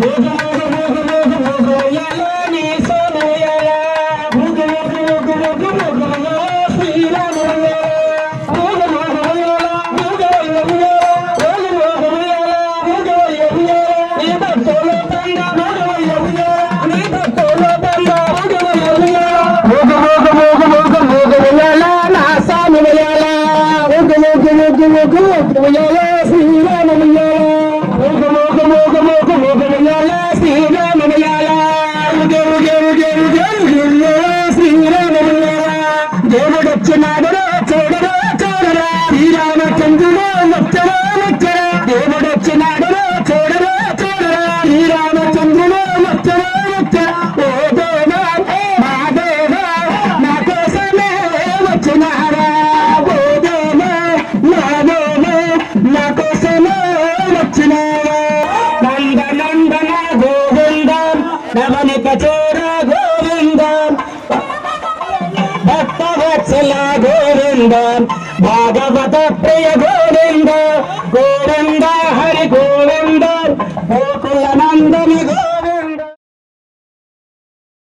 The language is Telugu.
Thank you. దేవుడు దేవుడొచ్చినాడు చూడరా. చూడరా శ్రీరామచంద్రుడు నచ్చరా నచ్చరా దేవుడొచ్చినాడు చూడరా చూడరా. శ్రీరామచంద్రుడు నచ్చరా నచ్చరా ఓ దేవా మా దేవా నా కోసమే వచ్చినారా. ఓ దేవా నా దేవా నా కోసమే వచ్చినారా. నంద నందన గోవిందం నవనిక చోర గోవిందం. గోవింద భాగవత ప్రియ గోవింద. గోవింద హరి గోవింద. గోకుల గోవింద.